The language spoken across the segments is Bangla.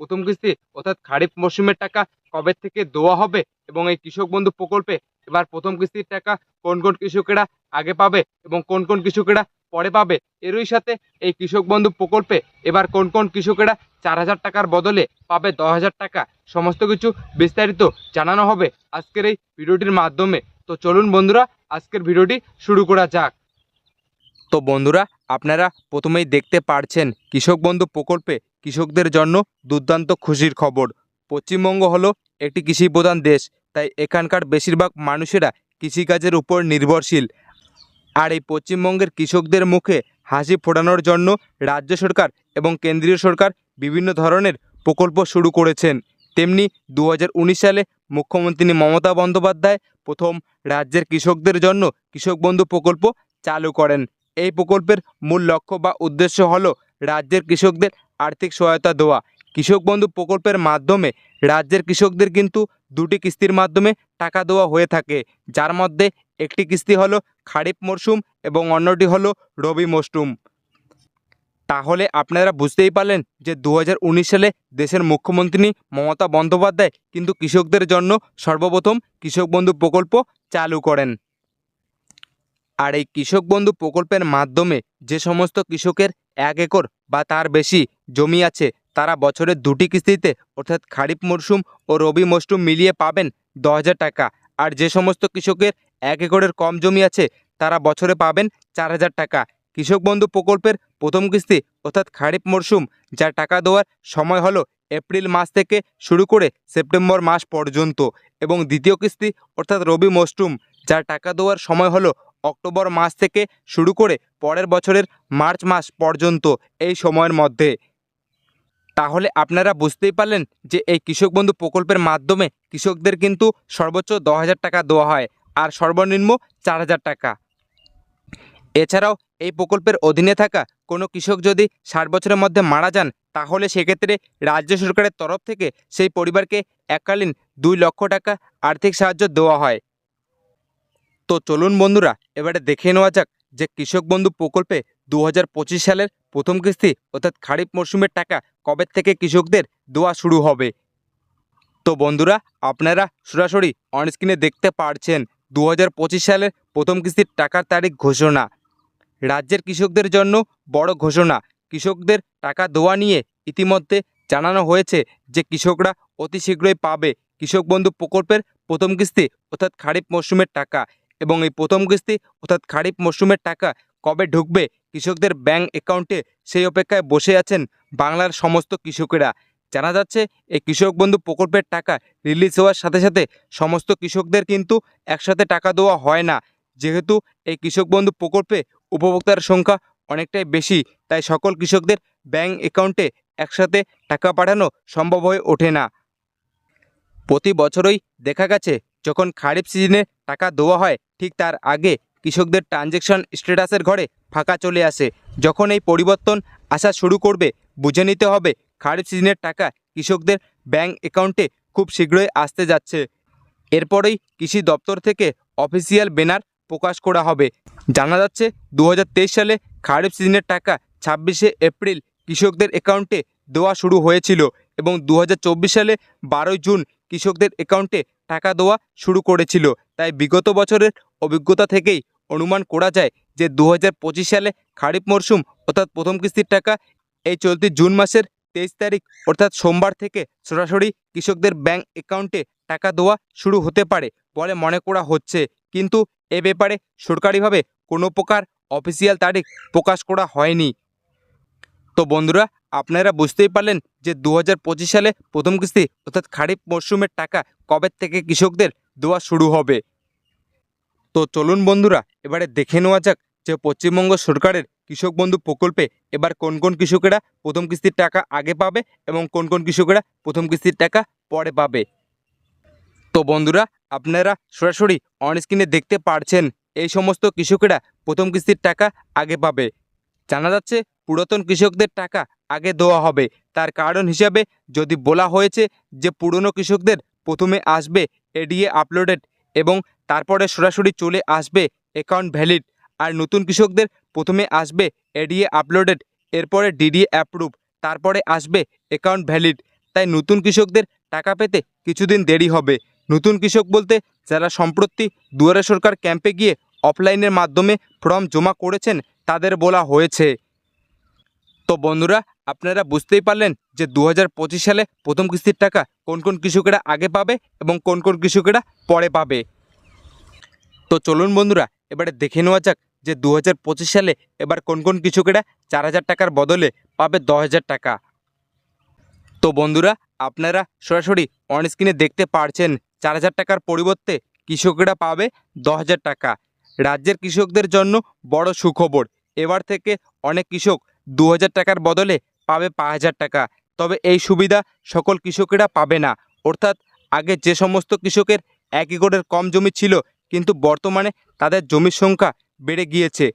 প্রথম কিস্তি অর্থাৎ খারিফ মরশুমের টাকা কবে থেকে দেওয়া হবে এবং এই কৃষক বন্ধু প্রকল্পে এবার প্রথম কিস্তির টাকা কোন কোন কৃষকেরা আগে পাবে এবং কোন কোন কৃষকেরা পরে পাবে? এরই সাথে এই কৃষক বন্ধু প্রকল্পে এবার কোন কোন কৃষকেরা চার হাজার টাকার বদলে পাবে দশ হাজার টাকা? সমস্ত কিছু বিস্তারিত জানানো হবে আজকের এই ভিডিওটির মাধ্যমে। তো চলুন বন্ধুরা, আজকের ভিডিওটি শুরু করা যাক। তো বন্ধুরা, আপনারা প্রথমেই দেখতে পারছেন কৃষক বন্ধু প্রকল্পে কৃষকদের জন্য দুর্দান্ত খুশির খবর। পশ্চিমবঙ্গ হলো একটি কৃষি প্রধান দেশ, তাই এখানকার বেশিরভাগ মানুষেরা কৃষিকাজের উপর নির্ভরশীল। আর এই পশ্চিমবঙ্গের কৃষকদের মুখে হাসি ফোটানোর জন্য রাজ্য সরকার এবং কেন্দ্রীয় সরকার বিভিন্ন ধরনের প্রকল্প শুরু করেছেন। তেমনি দু হাজার উনিশ সালে মুখ্যমন্ত্রী মমতা বন্দ্যোপাধ্যায় প্রথম রাজ্যের কৃষকদের জন্য কৃষক বন্ধু প্রকল্প চালু করেন। এই প্রকল্পের মূল লক্ষ্য বা উদ্দেশ্য হল রাজ্যের কৃষকদের আর্থিক সহায়তা দেওয়া। কৃষক বন্ধু প্রকল্পের মাধ্যমে রাজ্যের কৃষকদের কিন্তু দুটি কিস্তির মাধ্যমে টাকা দেওয়া হয়ে থাকে। যার মধ্যে একটি কিস্তি হলো খারিফ মরশুম এবং অন্যটি হলো রবি মরশুম তাহলে আপনারা বুঝতেই পারলেন যে দু হাজার উনিশ সালে দেশের মুখ্যমন্ত্রী মমতা বন্দ্যোপাধ্যায় কিন্তু কৃষকদের জন্য সর্বপ্রথম কৃষক বন্ধু প্রকল্প চালু করেন। আর এই কৃষক বন্ধু প্রকল্পের মাধ্যমে যে সমস্ত কৃষকের এক একর বা তার বেশি জমি আছে, তারা বছরের দুটি কিস্তিতে, অর্থাৎ খারিফ মরশুম ও রবি মরশুম মিলিয়ে পাবেন দশ টাকা। আর যে সমস্ত কৃষকের এক একরের কম জমি আছে, তারা বছরে পাবেন চার হাজার টাকা। কৃষক বন্ধু প্রকল্পের প্রথম কিস্তি, অর্থাৎ খারিফ মরশুম যা টাকা দেওয়ার সময় হলো এপ্রিল মাস থেকে শুরু করে সেপ্টেম্বর মাস পর্যন্ত। এবং দ্বিতীয় কিস্তি, অর্থাৎ রবি মরশুম যার টাকা দেওয়ার সময় হলো অক্টোবর মাস থেকে শুরু করে পরের বছরের মার্চ মাস পর্যন্ত এই সময়ের মধ্যে। তাহলে আপনারা বুঝতেই পারলেন যে এই কৃষক বন্ধু প্রকল্পের মাধ্যমে কৃষকদের কিন্তু সর্বোচ্চ দশ হাজার টাকা দেওয়া হয় আর সর্বনিম্ন চার হাজার টাকা। এছাড়াও এই প্রকল্পের অধীনে থাকা কোনো কৃষক যদি ষাট বছরের মধ্যে মারা যান, তাহলে সেক্ষেত্রে রাজ্য সরকারের তরফ থেকে সেই পরিবারকে এককালীন দুই লক্ষ টাকা আর্থিক সাহায্য দেওয়া হয়। তো চলুন বন্ধুরা, এবারে দেখে নেওয়া যাক যে কৃষক বন্ধু প্রকল্পে দু হাজার পঁচিশ সালের প্রথম কিস্তি অর্থাৎ খারিফ মরশুমের টাকা কবে থেকে কৃষকদের দেওয়া শুরু হবে? তো বন্ধুরা, আপনারা সরাসরি অনস্ক্রিনে দেখতে পারছেন দু হাজার পঁচিশ সালের প্রথম কিস্তির টাকার তারিখ ঘোষণা। রাজ্যের কৃষকদের জন্য বড় ঘোষণা। কৃষকদের টাকা দেওয়া নিয়ে ইতিমধ্যে জানানো হয়েছে যে কৃষকরা অতি শীঘ্রই পাবে কৃষক বন্ধু প্রকল্পের প্রথম কিস্তি অর্থাৎ খারিফ মরশুমের টাকা। এবং এই প্রথম কিস্তি অর্থাৎ খারিফ মরশুমের টাকা কবে ঢুকবে কৃষকদের ব্যাংক অ্যাকাউন্টে সেই অপেক্ষায় বসে আছেন বাংলার সমস্ত কৃষকেরা। জানা যাচ্ছে, এই কৃষক বন্ধু প্রকল্পের টাকা রিলিজ হওয়ার সাথে সাথে সমস্ত কৃষকদের কিন্তু একসাথে টাকা দেওয়া হয় না। যেহেতু এই কৃষক বন্ধু প্রকল্পে উপভোক্তার সংখ্যা অনেকটাই বেশি, তাই সকল কৃষকদের ব্যাংক অ্যাকাউন্টে একসাথে টাকা পাঠানো সম্ভব হয়ে ওঠে না। প্রতি বছরই দেখা গেছে যখন খারিফ সিজনে টাকা দেওয়া হয়, ঠিক তার আগে কৃষকদের ট্রানজ্যাকশন স্ট্যাটাসের ঘরে ফাঁকা চলে আসে। যখন এই পরিবর্তন আসা শুরু করবে, বুঝে নিতে হবে খারিফ সিজনের টাকা কৃষকদের ব্যাংক অ্যাকাউন্টে খুব শীঘ্রই আসতে যাচ্ছে। এরপরেই কৃষি দপ্তর থেকে অফিসিয়াল ব্যানার প্রকাশ করা হবে। জানা যাচ্ছে দু হাজার তেইশ সালে খারিফ সিজনের টাকা ছাব্বিশে এপ্রিল কৃষকদের অ্যাকাউন্টে দেওয়া শুরু হয়েছিল এবং দু হাজার চব্বিশ সালে বারোই জুন কৃষকদের অ্যাকাউন্টে টাকা দেওয়া শুরু করেছিল। তাই বিগত বছরের অভিজ্ঞতা থেকেই অনুমান করা যায় যে দু হাজার পঁচিশ সালে খারিফ মরশুম অর্থাৎ প্রথম কিস্তির টাকা এই চলতি জুন মাসের তেইশ তারিখ অর্থাৎ সোমবার থেকে সরাসরি কৃষকদের ব্যাংক অ্যাকাউন্টে টাকা দেওয়া শুরু হতে পারে বলে মনে করা হচ্ছে। কিন্তু এ ব্যাপারে সরকারিভাবে কোনো প্রকার অফিসিয়াল তারিখ প্রকাশ করা হয়নি। তো বন্ধুরা, আপনারা বুঝতেই পারলেন যে দু হাজার পঁচিশ সালে প্রথম কিস্তি অর্থাৎ খারিফ মরশুমের টাকা কবে থেকে কৃষকদের দেওয়া শুরু হবে? তো চলুন বন্ধুরা, এবারে দেখে নেওয়া যাক যে পশ্চিমবঙ্গ সরকারের কৃষক বন্ধু প্রকল্পে এবার কোন কোন কৃষকেরা প্রথম কিস্তির টাকা আগে পাবে এবং কোন কোন কৃষকেরা প্রথম কিস্তির টাকা পরে পাবে? তো বন্ধুরা, আপনারা সরাসরি অন স্ক্রিনে দেখতে পারছেন, এই সমস্ত কৃষকেরা প্রথম কিস্তির টাকা আগে পাবে। জানা যাচ্ছে পুরাতন কৃষকদের টাকা আগে দেওয়া হবে। তার কারণ হিসাবে যদি বলা হয়েছে যে পুরনো কৃষকদের প্রথমে আসবে এডিএ আপলোডেড এবং তারপরে সরাসরি চলে আসবে অ্যাকাউন্ট ভ্যালিড আর নতুন কৃষকদের প্রথমে আসবে এডিএ আপলোডেড, এরপরে ডিডিএ অ্যাপ্রুভ, তারপরে আসবে অ্যাকাউন্ট ভ্যালিড। তাই নতুন কৃষকদের টাকা পেতে কিছুদিন দেরি হবে। নতুন কৃষক বলতে যারা সম্প্রতি দুয়ারে সরকার ক্যাম্পে গিয়ে অফলাইনের মাধ্যমে ফর্ম জমা করেছেন, তাদের বলা হয়েছে। তো বন্ধুরা, আপনারা বুঝতেই পারলেন যে দু হাজার পঁচিশ সালে প্রথম কিস্তির টাকা কোন কোন কৃষকেরা আগে পাবে এবং কোন কোন কৃষকেরা পরে পাবে। তো চলুন বন্ধুরা, এবারে দেখে নেওয়া যাক যে দু হাজার পঁচিশ সালে এবার কোন কোন কৃষকেরা চার হাজার টাকার বদলে পাবে দশ হাজার টাকা। তো বন্ধুরা, আপনারা সরাসরি অন স্ক্রিনে দেখতে পারছেন, চার হাজার টাকার পরিবর্তে কৃষকেরা পাবে দশ হাজার টাকা। রাজ্যের কৃষকদের জন্য বড় সুখবর। এবার থেকে অনেক কৃষক দু হাজার টাকার বদলে পাবে পাঁচ হাজার টাকা। তবে এই সুবিধা সকল কৃষকেরা পাবে না। অর্থাৎ আগে যে সমস্ত কৃষকের এক একরের কম জমি ছিল, কিন্তু বর্তমানে তাদের জমির সংখ্যা বেড়ে গিয়েছে।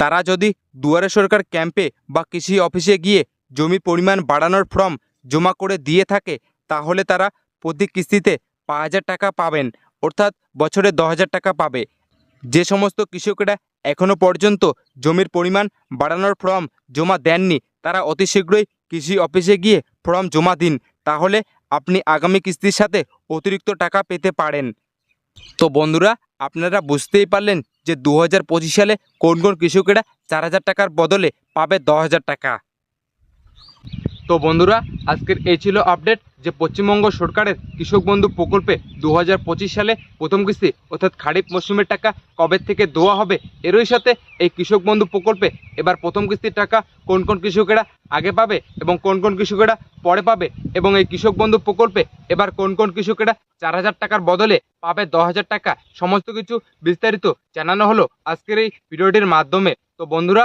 তারা যদি দুয়ারে সরকার ক্যাম্পে বা কৃষি অফিসে গিয়ে জমির পরিমাণ বাড়ানোর ফর্ম জমা করে দিয়ে থাকে, তাহলে তারা প্রতি কিস্তিতে পাঁচ হাজার টাকা পাবেন। অর্থাৎ বছরে দশ টাকা পাবে। যে সমস্ত কৃষকেরা এখনও পর্যন্ত জমির পরিমাণ বাড়ানোর ফর্ম জমা দেননি, তারা অতি শীঘ্রই কৃষি অফিসে গিয়ে ফর্ম জমা দিন, তাহলে আপনি আগামী কিস্তির সাথে অতিরিক্ত টাকা পেতে পারেন। তো বন্ধুরা, আপনারা বুঝতেই পারলেন যে দু হাজার পঁচিশ সালে কোন কোন কৃষকেরা চার হাজার টাকার বদলে পাবে দশ হাজার টাকা। তো বন্ধুরা, আজকের এই ছিল আপডেট যে পশ্চিমবঙ্গ সরকারের কৃষক বন্ধু প্রকল্পে দু হাজার পঁচিশ সালে প্রথম কিস্তি, অর্থাৎ খারিফ মরশুমের টাকা কবে থেকে দেওয়া হবে? এরই সাথে এই কৃষক বন্ধু প্রকল্পে এবার প্রথম কিস্তির টাকা কোন কোন কৃষকেরা আগে পাবে এবং কোন কোন কৃষকেরা পরে পাবে? এবং এই কৃষক বন্ধু প্রকল্পে এবার কোন কোন কৃষকেরা চার হাজার টাকার বদলে পাবে দশ হাজার টাকা? সমস্ত কিছু বিস্তারিত জানানো হলো আজকের এই ভিডিওটির মাধ্যমে। তো বন্ধুরা